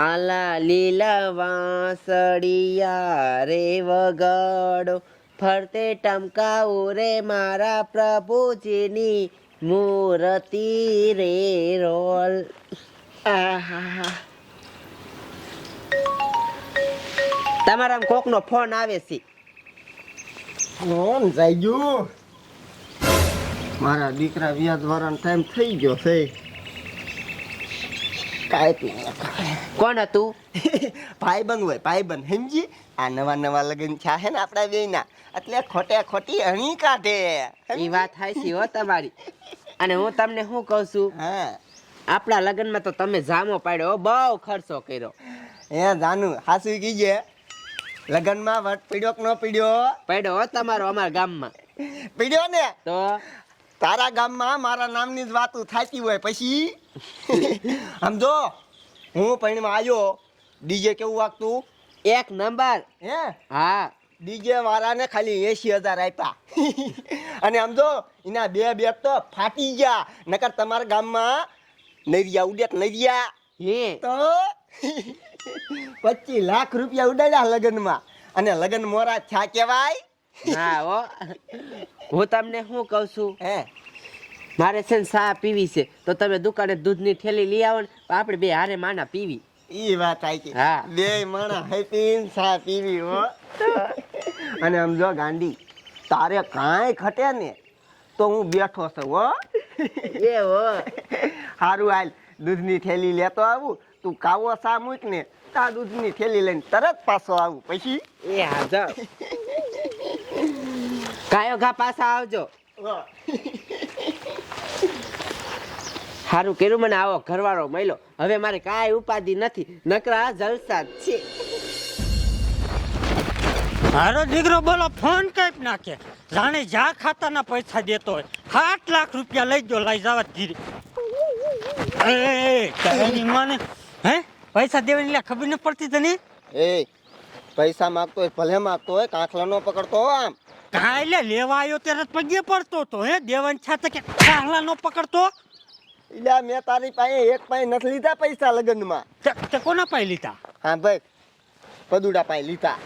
આલા લીલા વાંસળિયા રે વગાડો. ફરતે ટમકાવો રે મારા પ્રભુજીની મૂર્તિ રે રોલ. આહા તમારા કોકનો ફોન આવે છે. ફોન જાય જાગ્યું? મારા દીકરા વ્યાજ વાળાનો ટાઈમ થઈ ગયો છે. કાંઈ કોણ હતું? ભાઈબંધ હોય ભાઈબંધ સમજી? આ નવા નવા લગ્ન થયા છે ને આપણા બેયના. એટલે ખોટે ખોટી અણી કાઢે. એ વાત હાચી હો તમારી. અને હું તમને શું કહું છું? હા. આપણા લગ્નમાં તો તમે જામો પાડ્યો બહુ ખર્ચો કર્યો. એ જાનું હાસુ કીજે. લગ્નમાં વટ પીડ્યો કે ન પીડ્યો? પડ્યો હો તમારો અમારા ગામમાં. પીડ્યો ને? તો? તારા ગામમાં મારા નામની જ વાતું થાતી હોય પછી? સમજો હું પૈણમાં આવ્યો ડીજે કેવું વાગતું? એક નંબર. હે? હા. ડીજે વાળાને ખાલી એસી હજાર આપ્યા. અને સમજો એના બે બે તો ફાટી ગયા. નકર તમારા ગામમાં નરિયા ઉડેક નરિયા હે. તો? પચીસ લાખ રૂપિયા ઉડાડ્યા લગ્નમાં. અને લગ્ન મોરા થયા કહેવાય? હા હો. હું તમને શું કહું છું? હે? મારે છે ને સા પીવી છે. તો તમે દુકાને દૂધની થેલી લઈ આવો ને આપણે બે હારે માના પીવી. ઈ વાત આઈ હા. બે માણા હેપી સા પીવી હો. અને સમજો ગાંડી તારે કાંઈ ખટે ને તો હું બેઠો છું હો. એ હો. સારું હાલ દૂધની થેલી લેતો આવું તું કાવો સા મૂક ને તા દૂધની થેલી લઈને તરત પાછો આવું પછી? એ હા જાઓ. કાયો ઘા પાછા આવજો. સારું કર્યું મને આવો ઘરવાળો મળ્યો. હવે મારે કાંઈ ઉપાધિ નથી. નકરા જલસા છે. મારો દીકરો બોલો ફોન કાપ નાખે. જાણે જા ખાતાના પૈસા દેતો હોય. સાત લાખ રૂપિયા લઈ ગયો લઈ જવા ધીરે હે? પૈસા દેવાની લે ખબર ન પડતી તને? એ પૈસા માગતો હોય ભલે માગતો હોય કાંખલા નો પકડતો હો આમ. કાંઈ લે લેવા આવ્યો ત્યારે પગે પડતો તો હે? દેવાની છાતે કે કાહલા નો પકડતો? એટલે મેં તારી પાસે એક પાસે નથી લીધા પૈસા લગ્નમાં. તે કોના પાઈ લીધા? હા ભાઈ પદુડા પાસે લીધા.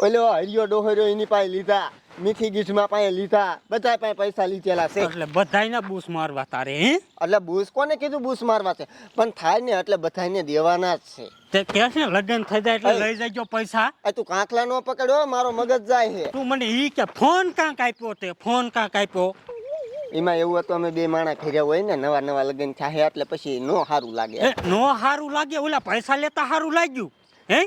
ઓલો હરિયો ડોહર્યો એની પાસે લીધા. મીઠી ગીઠમાં પાસે લીધા બધા પાસે પૈસા લીધેલા છે. એટલે બધાયના બૂસ મારવા તારે હે? એટલે બૂસ કોને કીધું બૂસ મારવા છે? પણ થાય ને એટલે બધાને દેવાના જ છે. તે કે છે લગન થઈ જાય એટલે લઈ જજો પૈસા. એ તું કાંકલા નો પકડ્યો મારો મગજ જાય છે. તું મને ઈ કે ફોન કાંક આપ્યો તે ફોન કાંક આપ્યો. એમાં એવું હતું અમે બે માણા ફેર્યા હોય ને નવા નવા લગન થાય એટલે પછી નો સારું લાગે. નો હારું લાગે ઓલા પૈસા લેતા હારું લાગ્યું હે?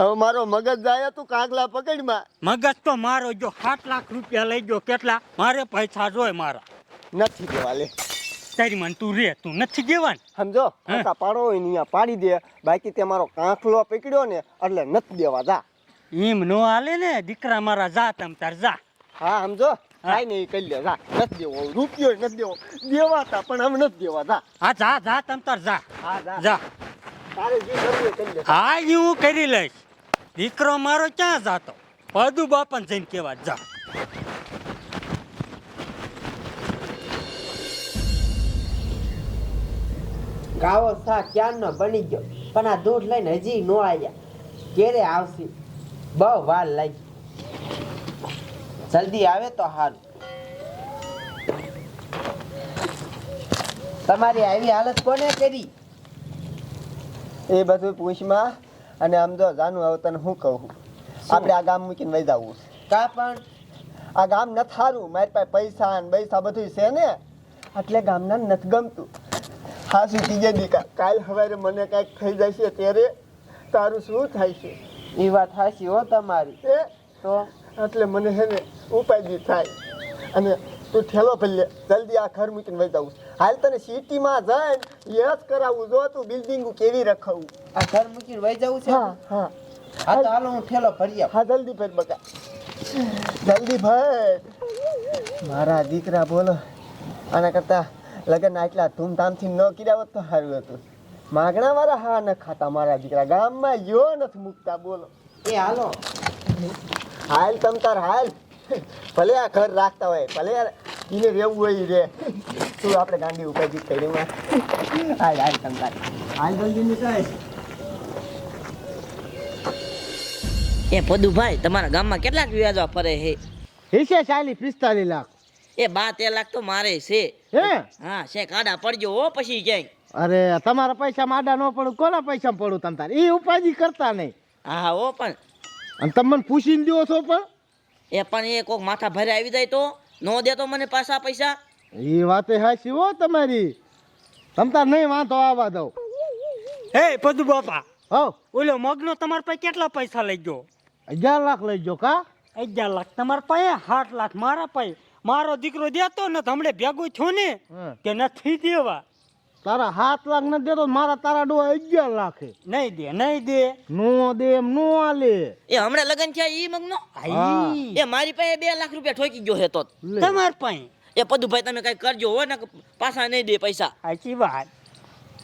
હવે મારો મગજ જાય તું કાંકલા પકડમાં. મગજ તો મારો જો સાત લાખ રૂપિયા લઈ ગયો કેટલા? મારે પૈસા જોય મારા. નથી દેવા લે. તારી મન તું રે તું નથી દેવાન. સમજો? હે. પાડો હોય ને અહીંયા પાડી દે. બાકી તે મારો કાંખલો પકડ્યો ને એટલે નથી દેવા જા. એમ નો હાલે ને દીકરા મારા જા તમ તાર જા. હા સમજો? કાંઈ નહીં કરી લે જા. નથી દેવો રૂપિયો નથી દેવો. દેવાતા પણ આમ નથી દેવા જા. હા જા જા તમ તાર જા. હા જા. જા. તારે જે કરવું કરી લે હા ઈ હું કરી લઈશ. દીકરો મારો ક્યાં જાતો? પદુ બાપન જઈને કેવા જા. ગાવો સા ક્યારનો બની ગયો? પણ આ દૂધ લઈને હજી નો આવ્યા ક્યારે આવશે. બહુ વાર લાગી. જલ્દી આવે તો હાલ. તમારી આવી હાલત કોને કરી? એ બધું પૂછમાં. અને આમ જો જાનું હવે તને શું કહું? આપણે આ ગામ મૂકીને વહી જવું કા પણ? આ ગામ નથી સારું. મારી પાસે પૈસા ને પૈસા બધું છે ને. એટલે ગામના નથી ગમતું. હા શું કીજે દીકા કાલ સવારે મને કાંઈક થઈ જશે ત્યારે તારું શું થાય છે? એ વાત હાસી હો તમારી. એ? તો? એટલે મને છે ને ઉપાય થાય. અને તું ઠેલો ભલે જલ્દી આ ઘર મૂકીને વહી જવું હાલ તને સિટીમાં જાય ને એ જ તું બિલ્ડિંગ કેવી રખાવું. આ ઘર મૂકીને વહી જવું છે? હા હા. હા તો હાલો. હું ઠેલો ભરી હા જલ્દી ફેર બકા. જલ્દી ભર. મારા દીકરા બોલો. આના કરતા લગ્ન આટલા ધૂમધામથી ન કર્યા હોત તો સારું હતું. માગણા વાળા હા ન ખાતા મારા દીકરા. ગામમાં યો નથી મૂકતા બોલો. એ હાલો. હાલ તમ તાર હાલ. ભલે આ ઘર રાખતા હોય ભલે એને રહેવું હોય રે. શું આપણે ગાંડી ઉપાય જીત કરી હાલ હાલ તમ હાલ જલ્દી નીકળે. એ પદુભાઈ તમારા ગામમાં કેટલાક વ્યાજો ફરે છે? હિસે ચાલી પિસ્તાલીસ લાખ. એ બા તેર લાખ તો મારે છે. હે? હા છે કાડા પડજો હો પછી ક્યાંય. અરે તમારા પૈસા માડા ન પડું કોના પૈસા પડું તમ તાર? એ ઉપાજી કરતા નહીં. હા હા પણ અને તમે મને પૂછીને દો છો પણ? એ પણ એ કોક માથા ભરે આવી જાય તો? નો દે તો મને પાછા પૈસા? એ વાતે હાચી હો તમારી. તમ તાર નહીં વાંધો આવવા દઉં. હે પદુ બાપા. હો ઓલો મગનો તમારા પાસે કેટલા પૈસા લઈ ગયો? અગિયાર લાખ લઈ ગયો કા? અગિયાર લાખ. તમારા પાસે આઠ લાખ. મારા પાસે. મારો દીકરો દેતો ને તો હમણે ભેગું છું ને કે નથી દેવા. તારા સાત લાખ ન દેતો મારા તારા ડો અગિયાર લાખ. નહીં દે નહીં દે. નો દે એમ નો આલે. એ હમણાં લગન થયા ઈ મગનો? આઈ. એ મારી પાસે બે લાખ રૂપિયા ઠોકી ગયો હે તો. લે. તમાર પાસે. એ પદુભાઈ તમે કઈ કરજો હો ને પાછા નહીં દે પૈસા. સાચી વાત.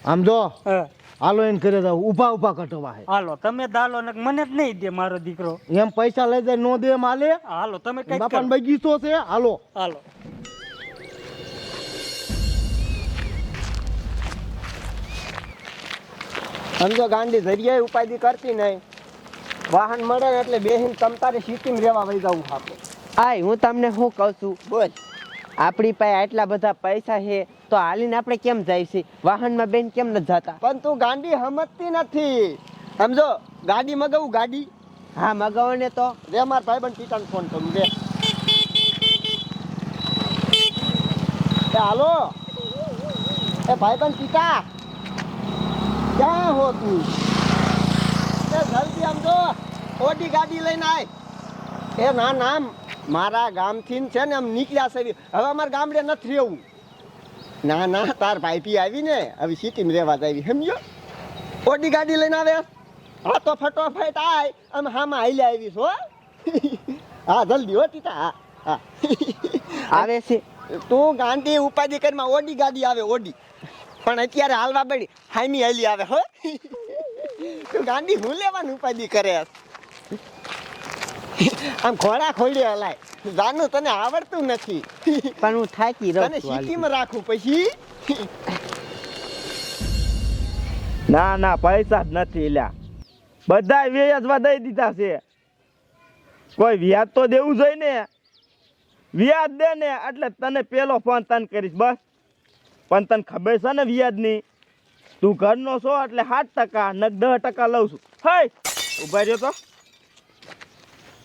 આમ જો હાલો એને કરે દઉં ઊભા ઊભા કટવા હે. હાલો તમે દાલો ને મને જ નહીં દે મારો દીકરો. એમ પૈસા લઈ જાય નો દે માલે હાલો? તમે કઈ બાપાને બગીચો છે? હાલો. હાલો. સમજો ગાંધી જરિયાએ ઉપાધિ કરતી નહીં. વાહન મળે ને એટલે બેહીન તમ તારે સિટીમાં રહેવા વહી જવું આપણે આય હું તમને શું કહું છું? બોલ. આપણી પાસે આટલા બધા પૈસા છે તો હાલીને આપણે કેમ જાય છે? વાહનમાં બેન કેમ નથી જતા? પણ તું ગાડી સમજતી નથી. સમજો? ગાડી મગાવું ગાડી. હા મગાવો ને તો. રે માર ભાઈ ભાઈબંધ પિતાને ફોન કરું રે એ હાલો. એ ભાઈ બન પિતા ક્યાં હો તું? એ જલ્દી સમજો ઓડી ગાડી લઈને આય. એ ના ના મારા ગામથી છે ને આમ નીકળ્યા છે. હવે અમારા ગામડે નથી રહેવું. ના ના તાર ભાઈપી આવી ને હવે સિટીમાં રહેવા આવી સમજો ઓડી ગાડી લઈને આવે. હા તો ફટોફટ આય. આમ હામાં હાલ્યા આવી હો. હા જલ્દી હોતી તા હા હા. આવે છે. તું ગાંધી ઉપાધિ કરીમાં ઓડી ગાડી આવે ઓડી. પણ અત્યારે હાલવા બળી હામી હાલી આવે હો. તું ગાંધી હું લેવાનું ઉપાધિ કરે? આમ ઘોડા ખોલ્યો અલાય. જાનું તને આવડતું નથી. પણ હું થાકી રહું તને. સિટીમાં રાખું પછી. ના ના પૈસા જ નથી લ્યા. બધા વ્યાજમાં દઈ દીધા છે. કોઈ વ્યાજ તો દેવું જોઈએ ને. વ્યાજ દે ને એટલે તને પેલો ફોન તને કરીશ બસ. પણ તને ખબર છે ને વ્યાજની? તું ઘરનો છો એટલે સાત ટકા ને દસ ટકા લઉં છું. હે ઊભા રહ્યો તો.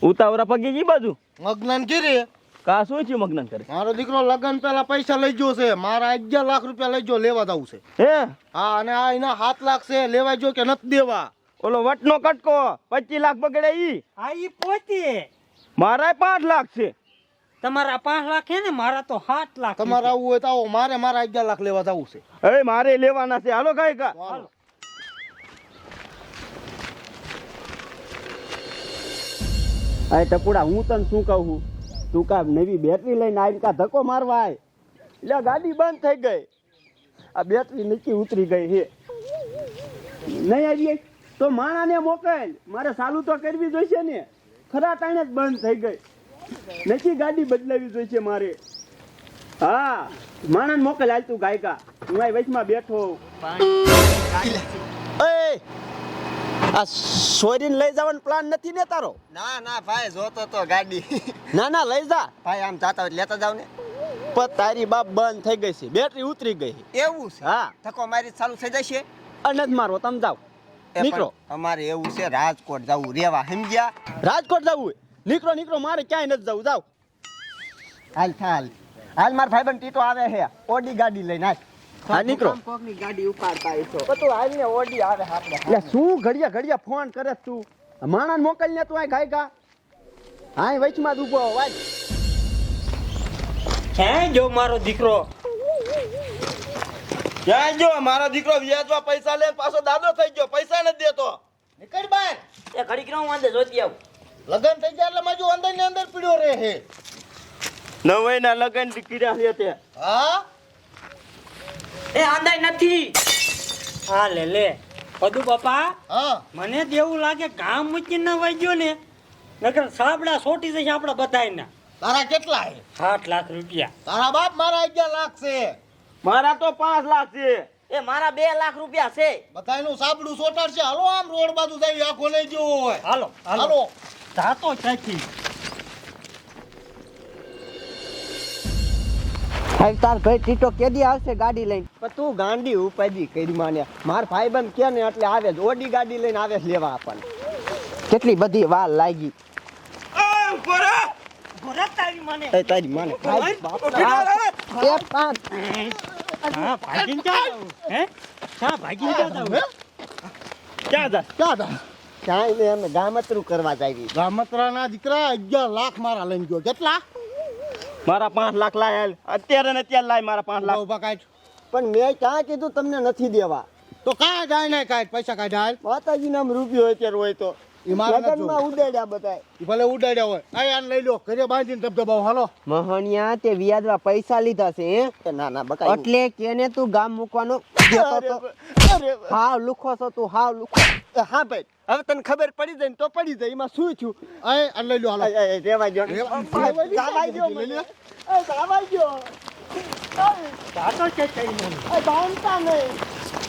ઉતાવળા પગી ગઈ બાજુ? મગ્નન કરી કા શું છે મગ્નન કરે મારો દીકરો લગન પેલા પૈસા લઈ ગયો છે. મારા અગિયાર લાખ રૂપિયા લઈ ગયો લેવા જવું છે. હે? હા અને આ એના સાત લાખ છે લેવા જો કે નથી દેવા? ઓલો વટનો કટકો પચીસ લાખ બગડે ઈ. હા ઈ પોતે. મારા પાંચ લાખ છે. તમારા પાંચ લાખ છે ને મારા તો સાત લાખ તમારે આવું હોય તો આવો. મારે મારા અગિયાર લાખ લેવા જવું છે. હવે મારે લેવાના છે. હાલો કાંઈ કા હાલો. અરે ટપુડા હું તને શું કહું છું? તું કા નવી બેટરી લઈને આવી કા ધક્કો મારવા આય. એટલે ગાડી બંધ થઈ ગઈ. આ બેટરી નીચી ઉતરી ગઈ હે. નહીં આવી તો માણાને મોકલ. મારે ચાલુ તો કરવી જોઈશે ને. ખરા તાણે જ બંધ થઈ ગઈ. નથી ગાડી બદલાવી જોઈશે મારે. હા માણાને મોકલ હાલ તું ગાયકા. હું આ વચમાં બેઠો એ આ સોરીને લઈ જવાનો પ્લાન નથી ને તારો? ના ના ભાઈ જોતો તો ગાડી. ના ના લઈ જા. ભાઈ આમ જાતા હોય લેતા જાવ ને પણ તારી બાપ બંધ થઈ ગઈ છે. બેટરી ઉતરી ગઈ એવું છે? હા. ધક્કો મારી ચાલુ થઈ જશે? અને જ મારો તમે જાવ નીકળો. અમારે એવું છે રાજકોટ જવું રેવા સમજ્યા રાજકોટ જવું નીકળો નીકળો મારે ક્યાંય નથી જવું. જાવ હાલ હાલ. હાલ મારા ભાઈબંધ ટીટો આવે છે. ઓડી ગાડી લઈને હાલ. હા નીકળો. કોકની ગાડી ઉપાડતા હશો. પણ તું ઓડી આવે આપણે એટલે શું ઘડિયા ઘડિયા ફોન કરે તું? માણસ મોકલ તું આ ગાય કા હા વચમાં જ વાજ મારો દીકરો. ક્યાં જો મારો દીકરો વ્યાજમાં પૈસા લે પાછો દાદો થઈ ગયો પૈસા નથી દેતો. નીકળ બહાર. એ ઘડીક જોતી આવું. લગન થઈ ગયા એટલે માજુ અંદર ને અંદર પીડ્યો રહે હે. નવાઈ ના લગન કર્યા છે તે. હા? એ આંદાય નથી. હા લે લે. પદુ બાપા હા. મને દેવું લાગે ગામ મૂકીને ના વાગ્યો ને નકર સાબડા સોટી જશે આપણા બધાયના. તારા કેટલા છે? સાત લાખ રૂપિયા. તારા બાપ મારા અગિયાર લાખ છે. મારા તો પાંચ લાખ છે. એ મારા બે લાખ રૂપિયા છે. બધાયનું સાબડું સોટાડશે. હાલો આમ રોડ બાજુ જઈ આખો લઈ ગયો હોય. હાલો હાલો. હાલો. જાતો સાહેબ તાર ભાઈ ટીટો કેદી આવશે ગાડી લઈને? પણ તું ગાંડી ઉપાધી કરી માને. માર ભાઈબંધ કે ને એટલે આવે જ. ઓડી ગાડી લઈને આવે છે લેવા આપણને. કેટલી બધી વાર લાગી. ભાઈ ને ગામતરું કરવા જાવી ગામત્રાના દીકરા અગિયાર લાખ મારા લઈને ગયો. કેટલા? મારા પાંચ લાખ લાય અત્યારે ને અત્યારે લાય મારા પાંચ લાખ. ઊભા કાઢ. પણ મેં ક્યાં કીધું તમને નથી દેવા? તો કાંઈ જાય ને કાઢ પૈસા કાઢ હાલ. માતાજી નામ રૂપિયો અત્યારે હોય તો. લગનમાં ઉડાડ્યા બધા ભલે ઉડાડ્યા હોય આ આને લઈ લો ઘરે બાંધીને ધબધબાવો હાલો મહણિયા તે વ્યાજમાં પૈસા લીધા છે હે ના ના બકા એટલે કેને તું ગામ મૂકવાનો દેતો તો અરે હાવ લુખો છો તું હાવ લુખો હા ભાઈ હવે તને ખબર પડી જાય ને તો પડી જાય એમાં શું થયું આ લઈ લો હાલો રેવા બાંધતા નહીં